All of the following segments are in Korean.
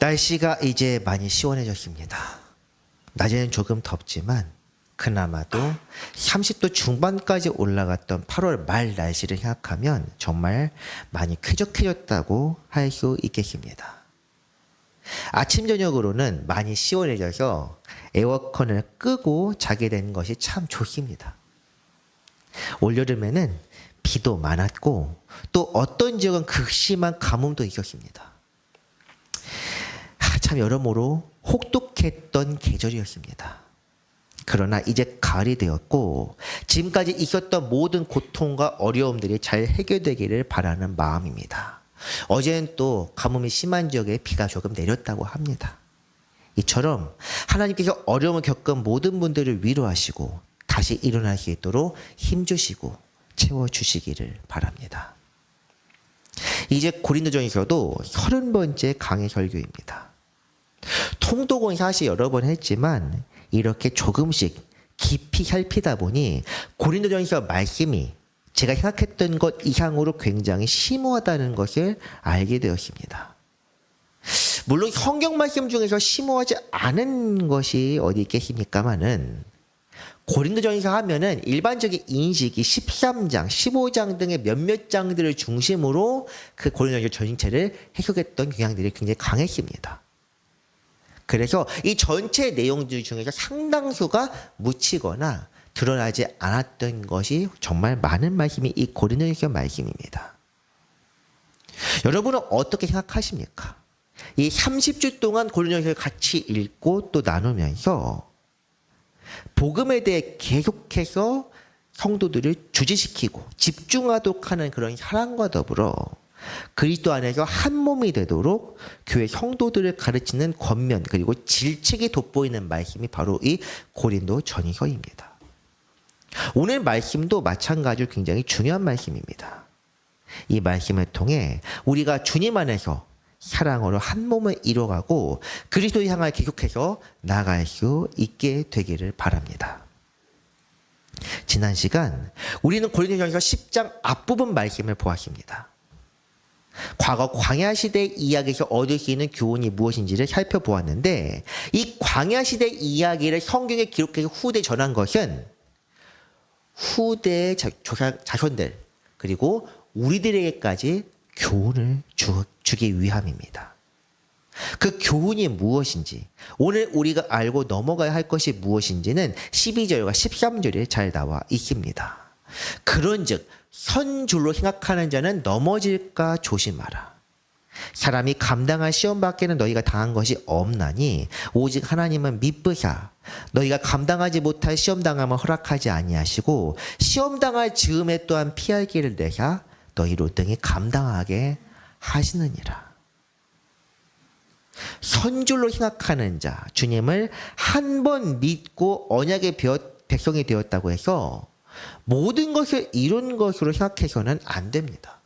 날씨가 이제 많이 시원해졌습니다. 낮에는 조금 덥지만 그나마도 30도 중반까지 올라갔던 8월 말 날씨를 생각하면 정말 많이 쾌적해졌다고 할 수 있겠습니다. 아침 저녁으로는 많이 시원해져서 에어컨을 끄고 자게 되는 것이 참 좋습니다. 올여름에는 비도 많았고 또 어떤 지역은 극심한 가뭄도 있었습니다. 하, 참 여러모로 혹독했던 계절이었습니다. 그러나 이제 가을이 되었고 지금까지 있었던 모든 고통과 어려움들이 잘 해결되기를 바라는 마음입니다. 어제는 또 가뭄이 심한 지역에 비가 조금 내렸다고 합니다. 이처럼 하나님께서 어려움을 겪은 모든 분들을 위로하시고 다시 일어날 수 있도록 힘주시고 채워주시기를 바랍니다. 이제 고린도전에서도 30번째 강의 설교입니다. 통독은 사실 여러 번 했지만 이렇게 조금씩 깊이 살피다 보니 고린도전서 말씀이 제가 생각했던 것 이상으로 굉장히 심오하다는 것을 알게 되었습니다. 물론 성경 말씀 중에서 심오하지 않은 것이 어디 있겠습니까마는 고린도전서 하면은 일반적인 인식이 13장, 15장 등의 몇몇 장들을 중심으로 그 고린도전서 전체를 해석했던 경향들이 굉장히 강했습니다. 그래서 이 전체 내용들 중에서 상당수가 묻히거나 드러나지 않았던 것이 정말 많은 말씀이 이 고린도전서 말씀입니다. 여러분은 어떻게 생각하십니까? 이 30주 동안 고린도전서를 같이 읽고 또 나누면서 복음에 대해 계속해서 성도들을 주지시키고 집중하도록 하는 그런 사랑과 더불어 그리스도 안에서 한 몸이 되도록 교회 성도들을 가르치는 권면 그리고 질책이 돋보이는 말씀이 바로 이 고린도 전서입니다. 오늘 말씀도 마찬가지로 굉장히 중요한 말씀입니다. 이 말씀을 통해 우리가 주님 안에서 사랑으로 한 몸을 이뤄가고 그리스도 향하여 계속해서 나갈 수 있게 되기를 바랍니다. 지난 시간 우리는 고린도전서 10장 앞부분 말씀을 보았습니다. 과거 광야 시대 이야기에서 얻을 수 있는 교훈이 무엇인지를 살펴보았는데 이 광야 시대 이야기를 성경에 기록해서 후대 전한 것은 후대 자손들 그리고 우리들에게까지 교훈을 주, 주기 위함입니다. 그 교훈이 무엇인지 오늘 우리가 알고 넘어가야 할 것이 무엇인지는 12절과 13절에 잘 나와 있습니다. 그런즉 선줄로 생각하는 자는 넘어질까 조심하라. 사람이 감당할 시험 밖에는 너희가 당한 것이 없나니 오직 하나님은 미쁘사 너희가 감당하지 못할 시험 당함을 허락하지 아니하시고 시험 당할 즈음에 또한 피할 길을 내사 너희로 등이 감당하게 하시느니라. 선줄로 생각하는 자 주님을 한 번 믿고 언약의 백성이 되었다고 해서 모든 것을 이룬 것으로 생각해서는 안 됩니다.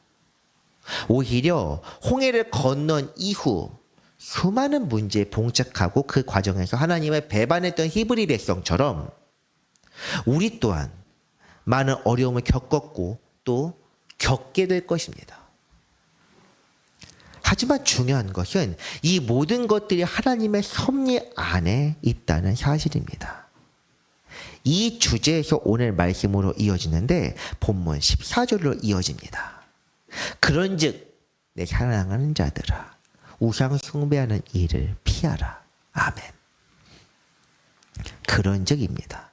오히려 홍해를 건넌 이후 수많은 문제에 봉착하고 그 과정에서 하나님을 배반했던 히브리 백성처럼 우리 또한 많은 어려움을 겪었고 또 겪게 될 것입니다. 하지만 중요한 것은 이 모든 것들이 하나님의 섭리 안에 있다는 사실입니다. 이 주제에서 오늘 말씀으로 이어지는데 본문 14절로 이어집니다. 그런즉 내 사랑하는 자들아 우상 숭배하는 일을 피하라. 아멘. 그런즉입니다.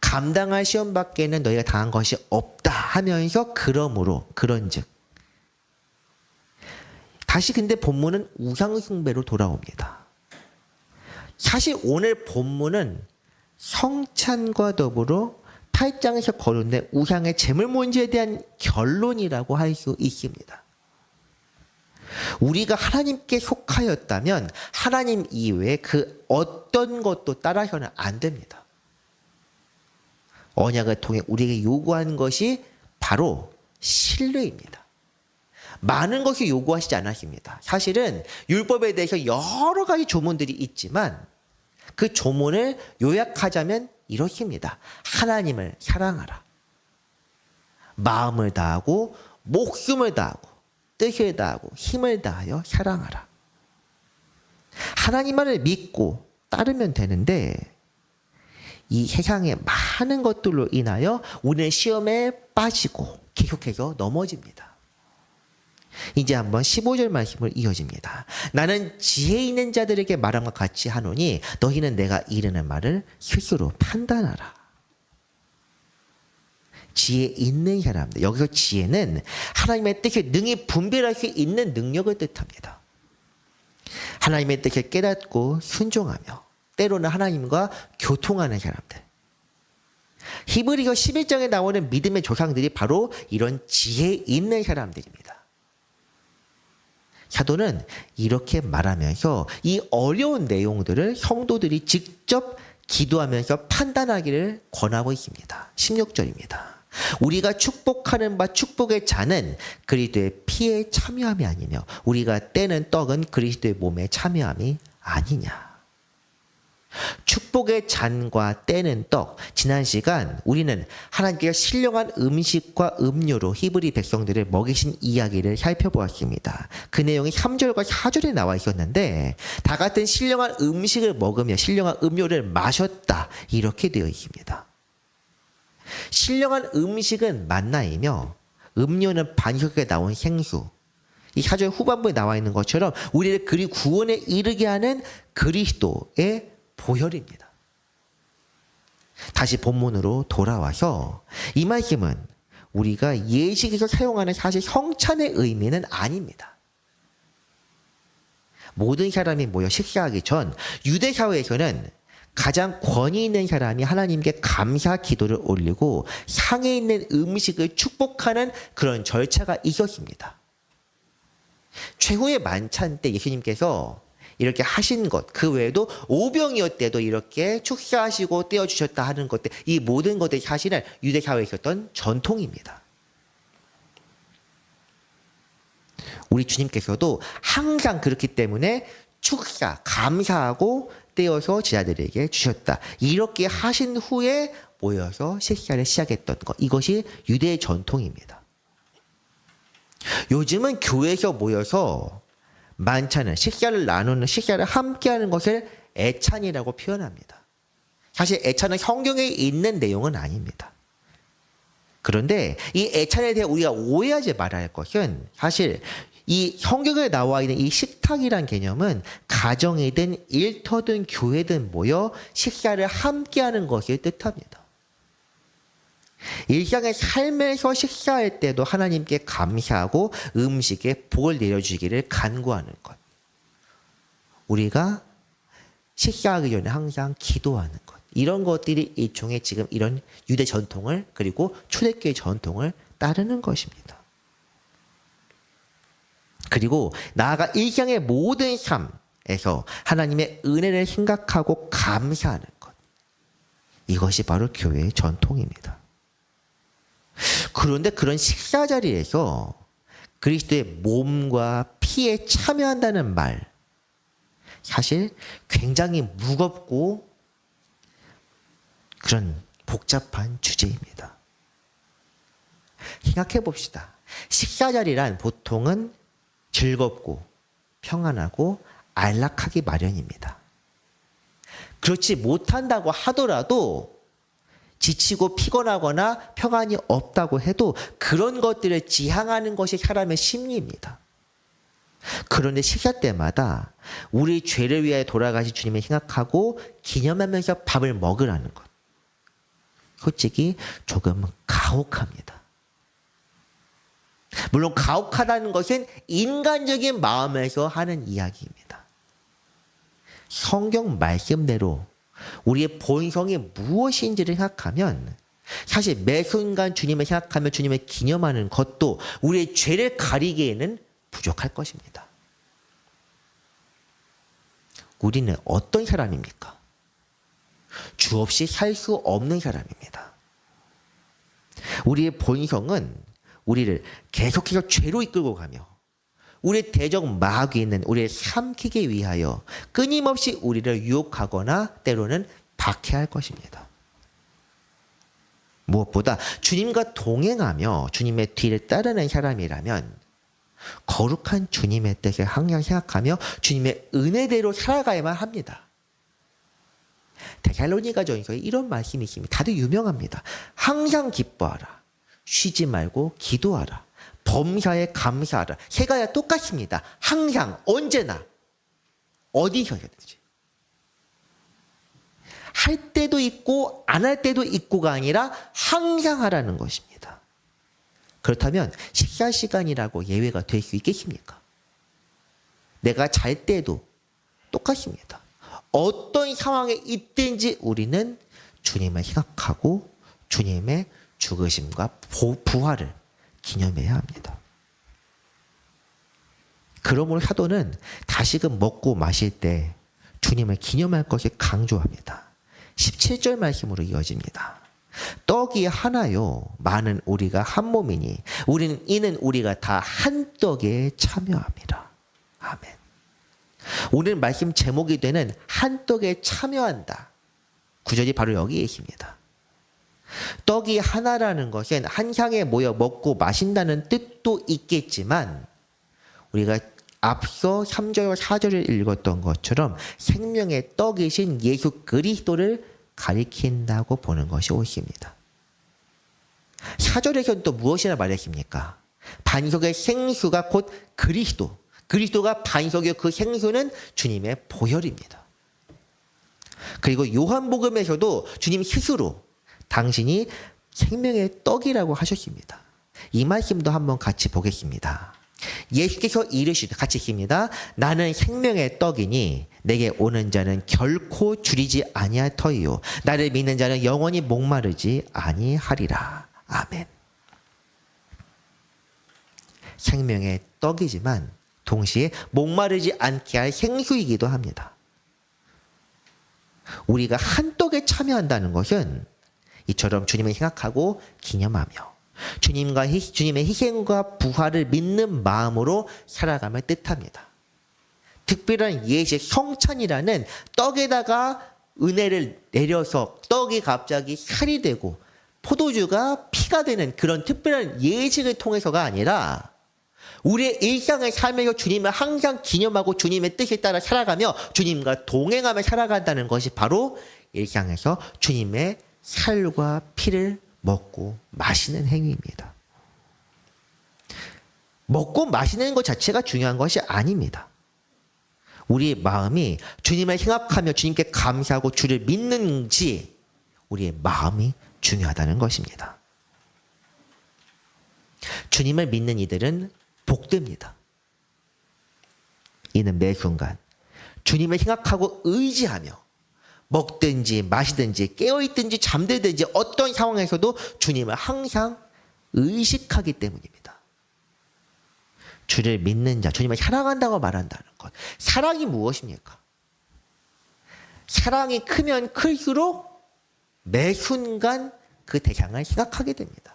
감당할 시험 밖에는 너희가 당한 것이 없다 하면서 그러므로 그런즉 다시 근데 본문은 우상 숭배로 돌아옵니다. 사실 오늘 본문은 성찬과 더불어 8장에서 거론된 우상의 재물 문제에 대한 결론이라고 할 수 있습니다. 우리가 하나님께 속하였다면 하나님 이외에 그 어떤 것도 따라서는 안 됩니다. 언약을 통해 우리에게 요구하는 것이 바로 신뢰입니다. 많은 것을 요구하시지 않았습니다. 사실은 율법에 대해서 여러 가지 조문들이 있지만 그 조문을 요약하자면 이렇습니다. 하나님을 사랑하라. 마음을 다하고 목숨을 다하고 뜻을 다하고 힘을 다하여 사랑하라. 하나님만을 믿고 따르면 되는데 이 세상의 많은 것들로 인하여 우리는 시험에 빠지고 계속해서 넘어집니다. 이제 한번 15절 말씀을 이어집니다. 나는 지혜 있는 자들에게 것 같이 하노니 너희는 내가 이르는 말을 스스로 판단하라. 지혜 있는 사람들. 여기서 지혜는 하나님의 뜻을 능히 분별할 수 있는 능력을 뜻합니다. 하나님의 뜻을 깨닫고 순종하며 때로는 하나님과 교통하는 사람들. 히브리서 11장에 나오는 믿음의 조상들이 바로 이런 지혜 있는 사람들입니다. 사도는 이렇게 말하면서 이 어려운 내용들을 성도들이 직접 기도하면서 판단하기를 권하고 있습니다. 16절입니다. 우리가 축복하는 바 축복의 잔은 그리스도의 피에 참여함이 아니며 우리가 떼는 떡은 그리스도의 몸에 참여함이 아니냐. 축복의 잔과 떼는 떡. 지난 시간 우리는 하나님께서 신령한 음식과 음료로 히브리 백성들을 먹이신 이야기를 살펴보았습니다. 그 내용이 3절과 4절에 나와 있었는데 다 같은 신령한 음식을 먹으며 신령한 음료를 마셨다. 이렇게 되어 있습니다. 신령한 음식은 만나이며 음료는 반석에 나온 생수. 이 사절 후반부에 나와 있는 것처럼 우리를 그리 구원에 이르게 하는 그리스도의 보혈입니다. 다시 본문으로 돌아와서 이 말씀은 우리가 예식에서 사용하는 사실 형찬의 의미는 아닙니다. 모든 사람이 모여 식사하기 전 유대 사회에서는 가장 권위 있는 사람이 하나님께 감사 기도를 올리고 상에 있는 음식을 축복하는 그런 절차가 있었습니다. 최후의 만찬 때 예수님께서 이렇게 하신 것, 그 외에도 오병이었때도 이렇게 축사하시고 떼어주셨다 하는 것들, 이 모든 것들이 사실은 유대 사회에 있었던 전통입니다. 우리 주님께서도 항상 그렇기 때문에 축사, 감사하고 떼어서 제자들에게 주셨다. 이렇게 하신 후에 모여서 식사를 시작했던 것. 이것이 유대의 전통입니다. 요즘은 교회에서 모여서 만찬을 식사를 나누는 식사를 함께하는 것을 애찬이라고 표현합니다. 사실 애찬은 성경에 있는 내용은 아닙니다. 그런데 이 애찬에 대해 우리가 오해하지 말아야 할 것은 사실 이 성경에 나와 있는 이 식탁이란 개념은 가정이든 일터든 교회든 모여 식사를 함께하는 것을 뜻합니다. 일상의 삶에서 식사할 때도 하나님께 감사하고 음식에 복을 내려주기를 간구하는 것. 우리가 식사하기 전에 항상 기도하는 것. 이런 것들이 일종의 지금 이런 유대 전통을 그리고 초대교회 전통을 따르는 것입니다. 그리고 나아가 일상의 모든 삶에서 하나님의 은혜를 생각하고 감사하는 것. 이것이 바로 교회의 전통입니다. 그런데 그런 식사 자리에서 그리스도의 몸과 피에 참여한다는 말, 사실 굉장히 무겁고 그런 복잡한 주제입니다. 생각해 봅시다. 식사 자리란 보통은 즐겁고 평안하고 안락하기 마련입니다. 그렇지 못한다고 하더라도 지치고 피곤하거나 평안이 없다고 해도 그런 것들을 지향하는 것이 사람의 심리입니다. 그런데 식사 때마다 우리 죄를 위하여 돌아가신 주님을 생각하고 기념하면서 밥을 먹으라는 것. 솔직히 조금 가혹합니다. 물론 가혹하다는 것은 인간적인 마음에서 하는 이야기입니다. 성경 말씀대로 우리의 본성이 무엇인지를 생각하면 사실 매 순간 주님을 생각하며 주님을 기념하는 것도 우리의 죄를 가리기에는 부족할 것입니다. 우리는 어떤 사람입니까? 주 없이 살 수 없는 사람입니다. 우리의 본성은 우리를 계속해서 죄로 이끌고 가며 우리 대적 마귀 있는 우리를 삼키기 위하여 끊임없이 우리를 유혹하거나 때로는 박해할 것입니다. 무엇보다 주님과 동행하며 주님의 뒤를 따르는 사람이라면 거룩한 주님의 뜻을 항상 생각하며 주님의 은혜대로 살아가야만 합니다. 데살로니가 전서에 이런 말씀이 있습니다. 다들 유명합니다. 항상 기뻐하라. 쉬지 말고 기도하라. 범사에 감사하라. 세 가지가 똑같습니다. 항상 언제나 어디서든지 할 때도 있고 안 할 때도 있고가 아니라 항상 하라는 것입니다. 그렇다면 식사 시간이라고 예외가 될 수 있겠습니까? 내가 잘 때도 똑같습니다. 어떤 상황에 있든지 우리는 주님을 생각하고 주님의 죽으심과 보- 부활을 기념해야 합니다. 그러므로 사도는 다시금 먹고 마실 때 주님을 기념할 것을 강조합니다. 17절 말씀으로 이어집니다. 떡이 하나요. 많은 우리가 한 몸이니 우리는 이는 우리가 다 한 떡에 참여합니다. 아멘. 오늘 말씀 제목이 되는 한 떡에 참여한다. 구절이 바로 여기에 있습니다. 떡이 하나라는 것은 한 향에 모여 먹고 마신다는 뜻도 있겠지만 우리가 앞서 3절과 4절을 읽었던 것처럼 생명의 떡이신 예수 그리스도를 가리킨다고 보는 것이 옳습니다. 4절에서는 또 무엇이라 말했습니까? 반석의 생수가 곧 그리스도. 그리스도가 반석의 그 생수는 주님의 보혈입니다. 그리고 요한복음에서도 주님 스스로 당신이 생명의 떡이라고 하셨습니다. 이 말씀도 한번 같이 보겠습니다. 예수께서 이르시되 같이 읽습니다. 나는 생명의 떡이니 내게 오는 자는 결코 줄이지 아니할 터이요 나를 믿는 자는 영원히 목마르지 아니하리라. 아멘. 생명의 떡이지만 동시에 목마르지 않게 할 생수이기도 합니다. 우리가 한 떡에 참여한다는 것은 이처럼 주님을 생각하고 기념하며 주님과 희, 주님의 희생과 부활을 믿는 마음으로 살아감을 뜻합니다. 특별한 예식 성찬이라는 떡에다가 은혜를 내려서 떡이 갑자기 살이 되고 포도주가 피가 되는 그런 특별한 예식을 통해서가 아니라 우리의 일상의 삶에서 주님을 항상 기념하고 주님의 뜻에 따라 살아가며 주님과 동행하며 살아간다는 것이 바로 일상에서 주님의 살과 피를 먹고 마시는 행위입니다. 먹고 마시는 것 자체가 중요한 것이 아닙니다. 우리의 마음이 주님을 생각하며 주님께 감사하고 주를 믿는지 우리의 마음이 중요하다는 것입니다. 주님을 믿는 이들은 복됩니다. 이는 매 순간 주님을 생각하고 의지하며 먹든지 마시든지 깨어있든지 잠들든지 어떤 상황에서도 주님을 항상 의식하기 때문입니다. 주를 믿는 자, 주님을 사랑한다고 말한다는 것. 사랑이 무엇입니까? 사랑이 크면 클수록 매 순간 그 대상을 생각하게 됩니다.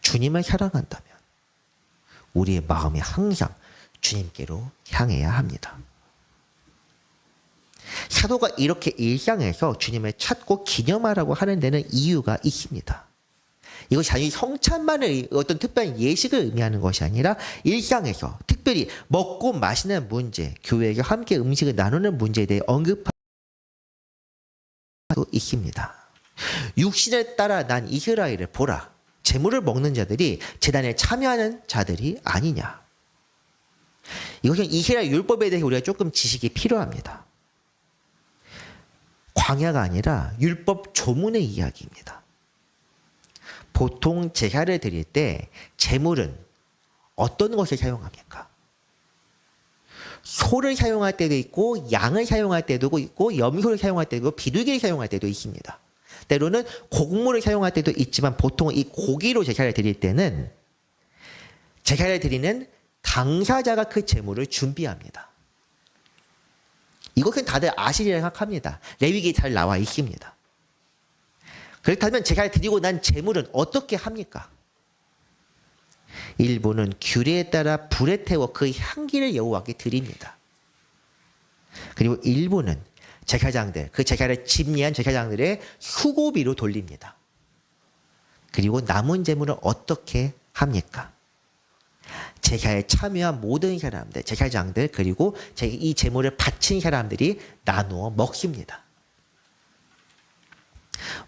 주님을 사랑한다면 우리의 마음이 항상 주님께로 향해야 합니다. 사도가 이렇게 일상에서 주님을 찾고 기념하라고 하는 데는 이유가 있습니다. 이것이 단지 성찬만을 어떤 특별한 예식을 의미하는 것이 아니라 일상에서 특별히 먹고 마시는 문제, 교회에서 함께 음식을 나누는 문제에 대해 언급하고 있습니다. 육신을 따라 난 이스라엘을 보라. 재물을 먹는 자들이 재단에 참여하는 자들이 아니냐. 이것은 이스라엘 율법에 대해 우리가 조금 지식이 필요합니다. 광야가 아니라 율법 조문의 이야기입니다. 보통 제사를 드릴 때 제물은 어떤 것을 사용합니까? 소를 사용할 때도 있고 양을 사용할 때도 있고 염소를 사용할 때도 있고 비둘기를 사용할 때도 있습니다. 때로는 곡물을 사용할 때도 있지만 보통 이 고기로 제사를 드릴 때는 제사를 드리는 당사자가 그 제물을 준비합니다. 이것은 다들 아시리라 생각합니다. 레위기 잘 나와 있습니다. 그렇다면 제가 드리고 난 제물은 어떻게 합니까? 일부는 규례에 따라 불에 태워 그 향기를 여호와께 드립니다. 그리고 일부는 제사장들, 그 제사를 집리한 제사장들의 수고비로 돌립니다. 그리고 남은 제물은 어떻게 합니까? 제사에 참여한 모든 사람들, 제사장들 그리고 제- 이 제물을 바친 사람들이 나누어 먹습니다.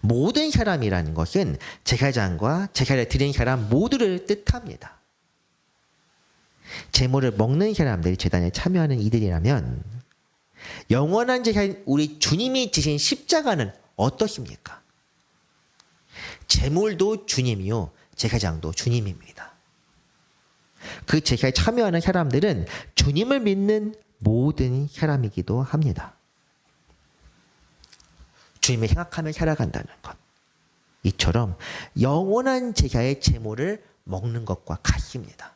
모든 사람이라는 것은 제사장과 제사를 드린 사람 모두를 뜻합니다. 제물을 먹는 사람들이 재단에 참여하는 이들이라면 영원한 제사인 우리 주님이 지신 십자가는 어떠십니까? 제물도 주님이요, 제사장도 주님입니다. 그 제사에 참여하는 사람들은 주님을 믿는 모든 사람이기도 합니다. 주님을 생각하며 살아간다는 것. 이처럼 영원한 제사의 제물을 먹는 것과 같습니다.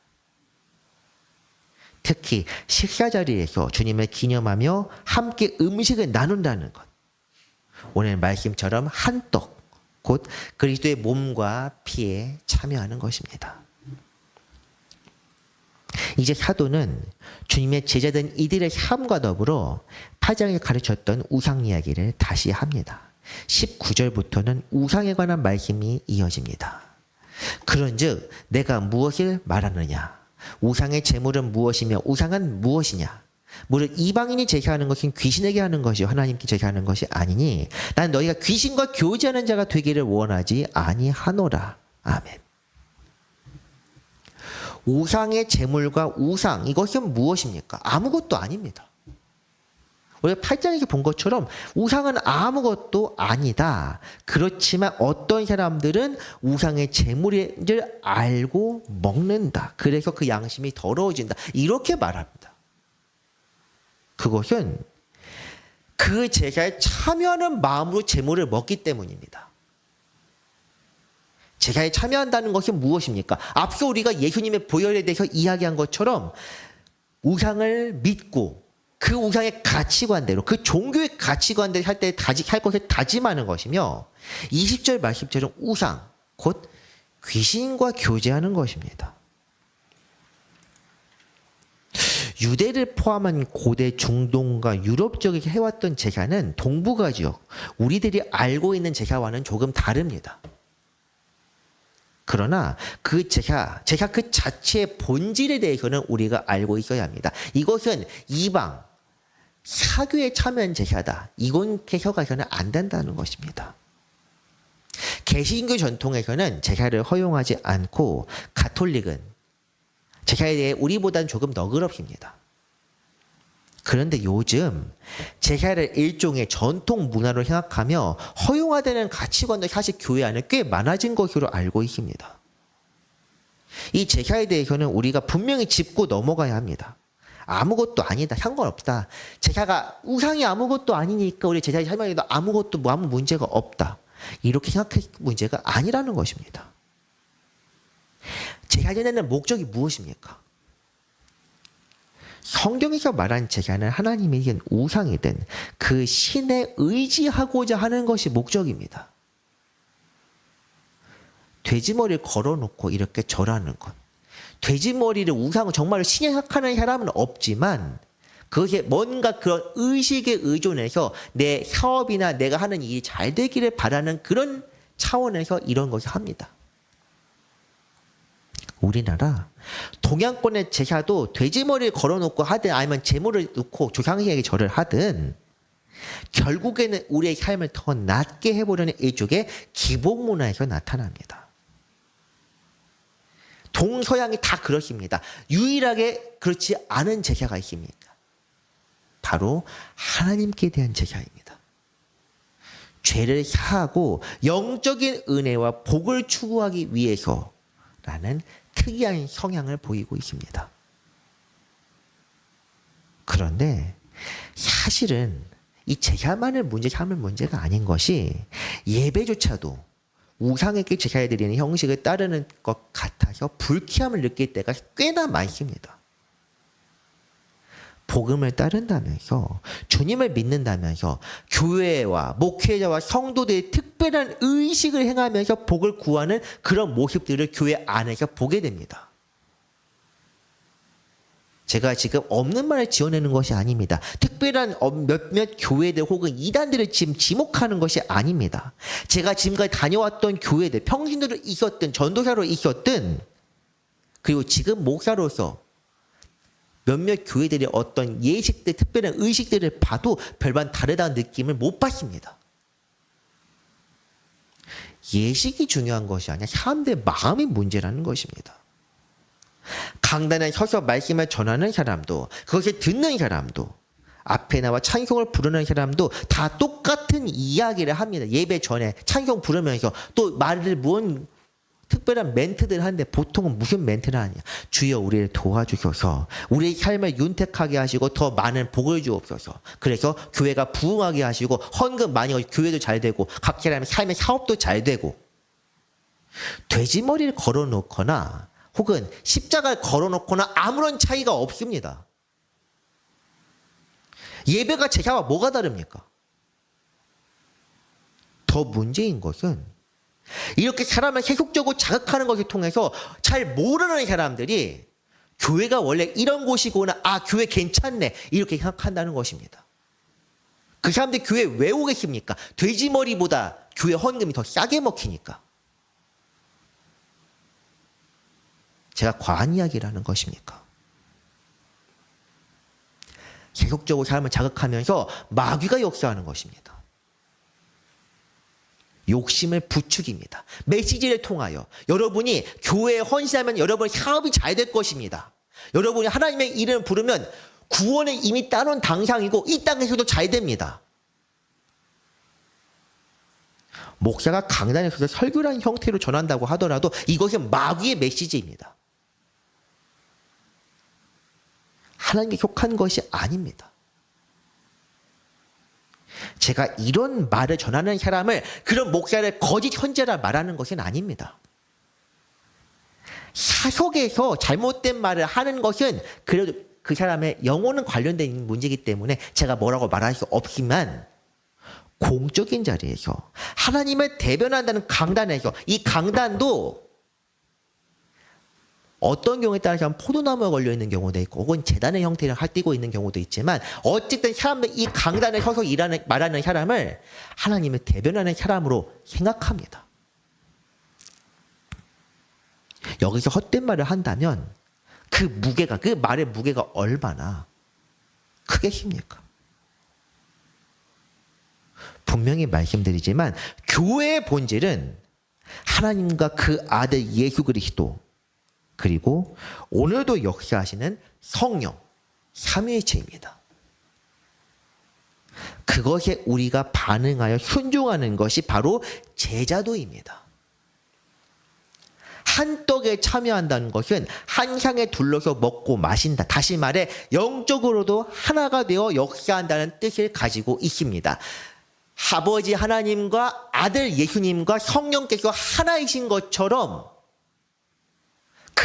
특히 식사 자리에서 주님을 기념하며 함께 음식을 나눈다는 것. 오늘 말씀처럼 한 떡, 곧 그리스도의 몸과 피에 참여하는 것입니다. 이제 사도는 주님의 제자된 이들의 삶과 더불어 파장에 가르쳤던 우상 이야기를 다시 합니다. 19절부터는 우상에 관한 말씀이 이어집니다. 그런즉 내가 무엇을 말하느냐? 우상의 제물은 무엇이며 우상은 무엇이냐? 무릇 이방인이 제사하는 것은 귀신에게 하는 것이요 하나님께 제사하는 것이 아니니 난 너희가 귀신과 교제하는 자가 되기를 원하지 아니하노라. 아멘. 우상의 제물과 우상 이것은 무엇입니까? 아무것도 아닙니다. 우리가 8장에서 본 것처럼 우상은 아무것도 아니다. 그렇지만 어떤 사람들은 우상의 제물을 알고 먹는다. 그래서 그 양심이 더러워진다. 이렇게 말합니다. 그것은 그 제사에 참여하는 마음으로 제물을 먹기 때문입니다. 제사에 참여한다는 것이 무엇입니까? 앞서 우리가 예수님의 보혈에 대해서 이야기한 것처럼 우상을 믿고 그 우상의 가치관대로 그 종교의 가치관대로 할 때 다지 할 것을 다짐하는 것이며 20절 말씀처럼 우상 곧 귀신과 교제하는 것입니다. 유대를 포함한 고대 중동과 유럽 지역에 해왔던 제사는 동북아 지역 우리들이 알고 있는 제사와는 조금 다릅니다. 그러나 그 제사, 제사 그 자체의 본질에 대해서는 우리가 알고 있어야 합니다. 이것은 이방, 사교에 참여한 제사다. 이건 해석해서는 안 된다는 것입니다. 개신교 전통에서는 제사를 허용하지 않고 가톨릭은 제사에 대해 우리보다는 조금 너그럽습니다. 그런데 요즘 제사를 일종의 전통 문화로 생각하며 허용화되는 가치관도 사실 교회 안에 꽤 많아진 것으로 알고 있습니다. 이 제사에 대해서는 우리가 분명히 짚고 넘어가야 합니다. 아무것도 아니다. 상관없다. 제사가 우상이 아무것도 아니니까 우리 제사에 설명해도 아무것도 뭐 아무 문제가 없다. 이렇게 생각할 문제가 아니라는 것입니다. 제사 지내는 목적이 무엇입니까? 성경에서 말한 제사는 하나님이든 우상이든 그 신에 의지하고자 하는 것이 목적입니다. 돼지머리를 걸어놓고 이렇게 절하는 것. 돼지머리를 우상을 정말 신에 생각하는 사람은 없지만 그것에 뭔가 그런 의식에 의존해서 내 사업이나 내가 하는 일이 잘 되기를 바라는 그런 차원에서 이런 것을 합니다. 우리나라 동양권의 제사도 돼지머리를 걸어놓고 하든 아니면 재물을 놓고 조상에게 절을 하든 결국에는 우리의 삶을 더 낫게 해보려는 일종의 기복 문화에서 나타납니다. 동서양이 다 그렇습니다. 유일하게 그렇지 않은 제사가 있습니다. 바로 하나님께 대한 제사입니다. 죄를 사하고 영적인 은혜와 복을 추구하기 위해서라는 특이한 성향을 보이고 있습니다. 그런데 사실은 이 제사만을 문제 삼을 문제가 아닌 것이 예배조차도 우상에게 제사해 드리는 형식을 따르는 것 같아서 불쾌함을 느낄 때가 꽤나 많습니다. 복음을 따른다면서 주님을 믿는다면서 교회와 목회자와 성도들의 특별한 의식을 행하면서 복을 구하는 그런 모습들을 교회 안에서 보게 됩니다. 제가 지금 없는 말을 지어내는 것이 아닙니다. 특별한 어, 몇몇 교회들 혹은 이단들을 지금 지목하는 것이 아닙니다. 제가 지금까지 다녀왔던 교회들, 평신도로 있었든 전도사로 있었든 그리고 지금 목사로서 몇몇 교회들의 어떤 예식들, 특별한 의식들을 봐도 별반 다르다는 느낌을 못 받습니다. 예식이 중요한 것이 아니라 사람들의 마음이 문제라는 것입니다. 강단에 서서 말씀을 전하는 사람도, 그것을 듣는 사람도, 앞에 나와 찬송을 부르는 사람도 다 똑같은 이야기를 합니다. 예배 전에 찬송 부르면서 또 말을 뭔 특별한 멘트들 하는데 보통은 무슨 멘트를 하냐. 주여 우리를 도와주셔서 우리의 삶을 윤택하게 하시고 더 많은 복을 주옵소서. 그래서 교회가 부흥하게 하시고 헌금 많이 하고 교회도 잘 되고 각 사람의 삶의 사업도 잘 되고 돼지머리를 걸어놓거나 혹은 십자가를 걸어놓거나 아무런 차이가 없습니다. 예배가 제사와 뭐가 다릅니까? 더 문제인 것은 이렇게 사람을 계속적으로 자극하는 것을 통해서 잘 모르는 사람들이 교회가 원래 이런 곳이구나, 아, 교회 괜찮네, 이렇게 생각한다는 것입니다. 그 사람들 교회 왜 오겠습니까? 돼지머리보다 교회 헌금이 더 싸게 먹히니까. 제가 과한 이야기를 하는 것입니까? 계속적으로 사람을 자극하면서 마귀가 역사하는 것입니다. 욕심을 부추깁니다. 메시지를 통하여 여러분이 교회에 헌신하면 여러분의 사업이 잘 될 것입니다. 여러분이 하나님의 이름을 부르면 구원을 이미 따놓은 당상이고 이 땅에서도 잘 됩니다. 목사가 강단에 서서 설교라는 형태로 전한다고 하더라도 이것은 마귀의 메시지입니다. 하나님께 속한 것이 아닙니다. 제가 이런 말을 전하는 사람을 그런 목사를 거짓 현재라 말하는 것은 아닙니다. 사석에서 잘못된 말을 하는 것은 그래도 그 사람의 영혼은 관련된 문제이기 때문에 제가 뭐라고 말할 수 없지만 공적인 자리에서 하나님을 대변한다는 강단에서 이 강단도 어떤 경우에 따라서 포도나무에 걸려 있는 경우도 있고 혹은 재단의 형태를 띠고 있는 경우도 있지만 어쨌든 사람들 이 강단에 서서 일하는 말하는 사람을 하나님을 대변하는 사람으로 생각합니다. 여기서 헛된 말을 한다면 그 무게가 그 말의 무게가 얼마나 크겠습니까? 분명히 말씀드리지만 교회의 본질은 하나님과 그 아들 예수 그리스도 그리고 오늘도 역사하시는 성령 삼위일체입니다. 그것에 우리가 반응하여 순종하는 것이 바로 제자도입니다. 한 떡에 참여한다는 것은 한 향에 둘러서 먹고 마신다. 다시 말해 영적으로도 하나가 되어 역사한다는 뜻을 가지고 있습니다. 아버지 하나님과 아들 예수님과 성령께서 하나이신 것처럼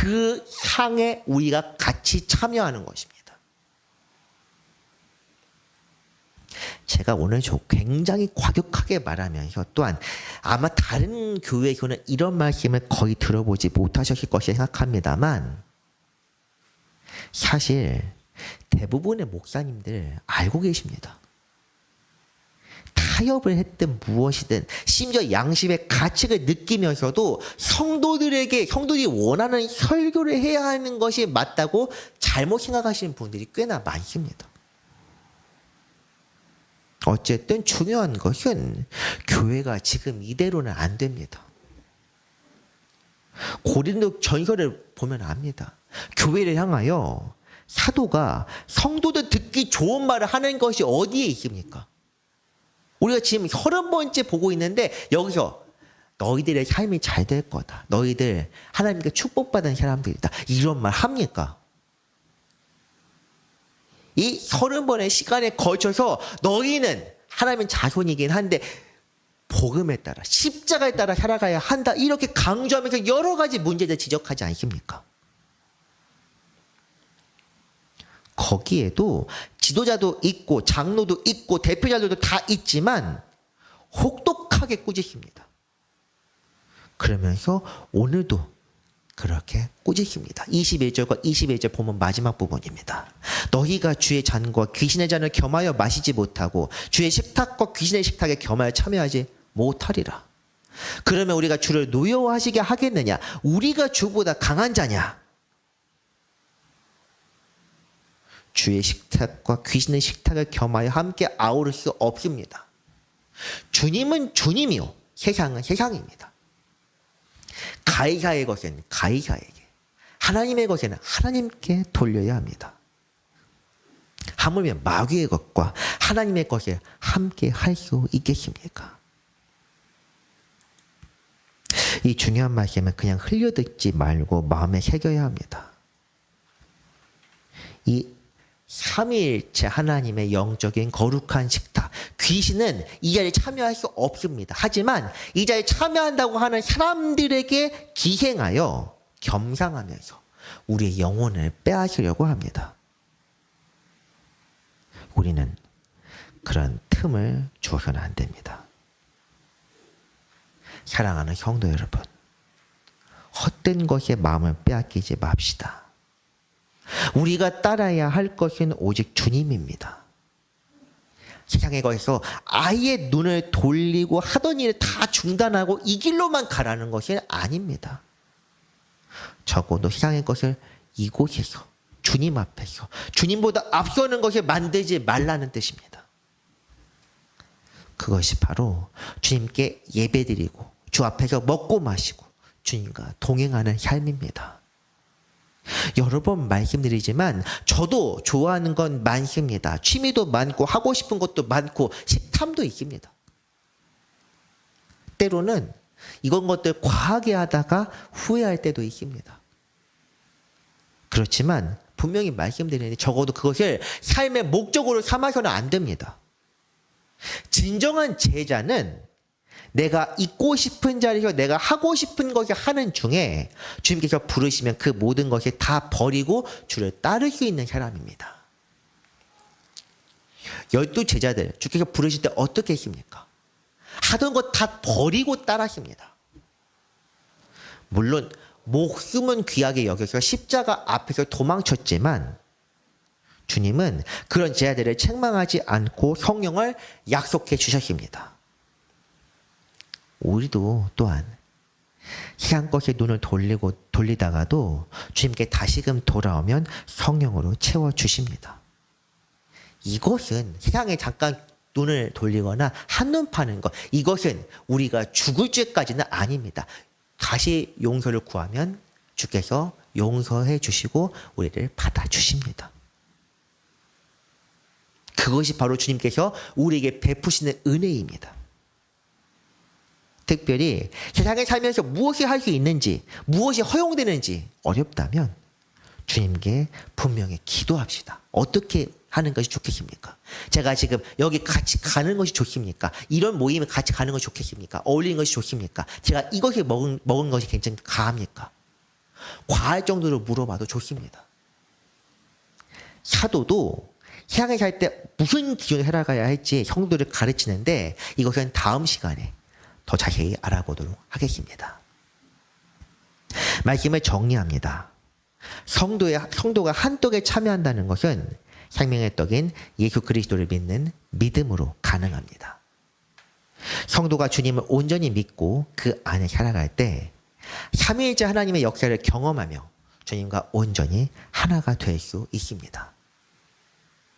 그 상에 우리가 같이 참여하는 것입니다. 제가 오늘 굉장히 과격하게 말하면서 또한 아마 다른 교회에서는 이런 말씀을 거의 들어보지 못하셨을 것이 생각합니다만 사실 대부분의 목사님들 알고 계십니다. 타협을 했든 무엇이든 심지어 양심의 가치를 느끼면서도 성도들에게 성도들이 원하는 설교를 해야 하는 것이 맞다고 잘못 생각하시는 분들이 꽤나 많습니다. 어쨌든 중요한 것은 교회가 지금 이대로는 안 됩니다. 고린도 전설을 보면 압니다. 교회를 향하여 사도가 성도들 듣기 좋은 말을 하는 것이 어디에 있습니까? 우리가 지금 서른 번째 보고 있는데 여기서 너희들의 삶이 잘 될 거다. 너희들 하나님께 축복받은 사람들이다. 이런 말 합니까? 이 서른 번의 시간에 걸쳐서 너희는 하나님 자손이긴 한데 복음에 따라 십자가에 따라 살아가야 한다. 이렇게 강조하면서 여러 가지 문제를 지적하지 않습니까? 거기에도 지도자도 있고 장로도 있고 대표자들도 다 있지만 혹독하게 꾸짖습니다. 그러면서 오늘도 그렇게 꾸짖습니다. 21절과 21절 보면 마지막 부분입니다. 너희가 주의 잔과 귀신의 잔을 겸하여 마시지 못하고 주의 식탁과 귀신의 식탁에 겸하여 참여하지 못하리라. 그러면 우리가 주를 노여워하시게 하겠느냐? 우리가 주보다 강한 자냐? 주의 식탁과 귀신의 식탁을 겸하여 함께 아우를 수 없습니다. 주님은 주님이요. 세상은 세상입니다. 가이사의 것은 가이사에게, 하나님의 것은 하나님께 돌려야 합니다. 하물며 마귀의 것과 하나님의 것을 함께 할 수 있겠습니까? 이 중요한 말씀은 그냥 흘려듣지 말고 마음에 새겨야 합니다. 이 삼위일체 하나님의 영적인 거룩한 식탁. 귀신은 이 자리에 참여할 수 없습니다. 하지만 이 자리에 참여한다고 하는 사람들에게 기행하여 겸상하면서 우리의 영혼을 빼앗으려고 합니다. 우리는 그런 틈을 주어서는 안 됩니다. 사랑하는 성도 여러분, 헛된 것에 마음을 빼앗기지 맙시다. 우리가 따라야 할 것은 오직 주님입니다. 세상에 거해서 아예 눈을 돌리고 하던 일을 다 중단하고 이 길로만 가라는 것이 아닙니다. 적어도 세상의 것을 이곳에서 주님 앞에서 주님보다 앞서는 것을 만들지 말라는 뜻입니다. 그것이 바로 주님께 예배드리고 주 앞에서 먹고 마시고 주님과 동행하는 삶입니다. 여러 번 말씀드리지만 저도 좋아하는 건 많습니다. 취미도 많고 하고 싶은 것도 많고 식탐도 있습니다. 때로는 이건 것들 과하게 하다가 후회할 때도 있습니다. 그렇지만 분명히 말씀드리는데 적어도 그것을 삶의 목적으로 삼아서는 안 됩니다. 진정한 제자는 내가 있고 싶은 자리에서 내가 하고 싶은 것을 하는 중에 주님께서 부르시면 그 모든 것을 다 버리고 주를 따를 수 있는 사람입니다. 열두 제자들 주께서 부르실 때 어떻게 했습니까? 하던 것 다 버리고 따라십니다. 물론 목숨은 귀하게 여겨서 십자가 앞에서 도망쳤지만 주님은 그런 제자들을 책망하지 않고 성령을 약속해 주셨습니다. 우리도 또한 것에 눈을 돌리고 돌리다가도 주님께 다시금 돌아오면 성령으로 채워 주십니다. 이것은 세상에 잠깐 눈을 돌리거나 한눈 파는 것 이것은 우리가 죽을 죄까지는 아닙니다. 다시 용서를 구하면 주께서 용서해 주시고 우리를 받아 주십니다. 그것이 바로 주님께서 우리에게 베푸시는 은혜입니다. 특별히 세상에 살면서 무엇이 할 수 있는지, 무엇이 허용되는지 어렵다면 주님께 분명히 기도합시다. 어떻게 하는 것이 좋겠습니까? 제가 지금 여기 같이 가는 것이 좋습니까? 이런 모임에 같이 가는 것이 좋겠습니까? 어울리는 것이 좋습니까? 제가 이것을 먹은, 먹은 것이 굉장히 가합니까? 과할 정도로 물어봐도 좋습니다. 사도도 세상에 살 때 무슨 기준을 살아가야 할지 성도를 가르치는데 이것은 다음 시간에 더 자세히 알아보도록 하겠습니다. 말씀을 정리합니다. 성도의, 성도가 한 떡에 참여한다는 것은 생명의 떡인 예수 그리스도를 믿는 믿음으로 가능합니다. 성도가 주님을 온전히 믿고 그 안에 살아갈 때 삼위일체 하나님의 역사를 경험하며 주님과 온전히 하나가 될 수 있습니다.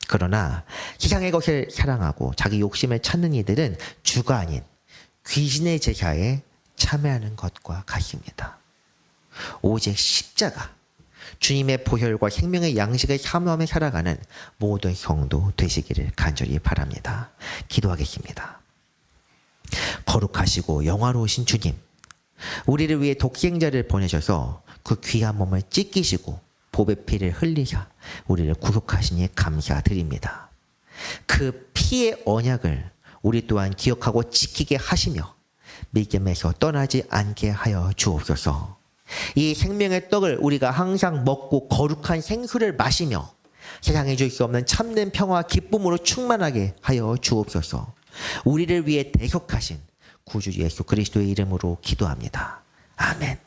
그러나 세상의 것을 사랑하고 자기 욕심을 찾는 이들은 주가 아닌 귀신의 제사에 참여하는 것과 같습니다. 오직 십자가, 주님의 보혈과 생명의 양식을 사모하며 살아가는 모든 성도 되시기를 간절히 바랍니다. 기도하겠습니다. 거룩하시고 영화로우신 주님, 우리를 위해 독생자를 보내셔서 그 귀한 몸을 찢기시고 보배 피를 흘리사 우리를 구속하시니 감사드립니다. 그 피의 언약을 우리 또한 기억하고 지키게 하시며 믿음에서 떠나지 않게 하여 주옵소서. 이 생명의 떡을 우리가 항상 먹고 거룩한 생수를 마시며 세상에 줄 수 없는 참된 평화와 기쁨으로 충만하게 하여 주옵소서. 우리를 위해 대속하신 구주 예수 그리스도의 이름으로 기도합니다. 아멘.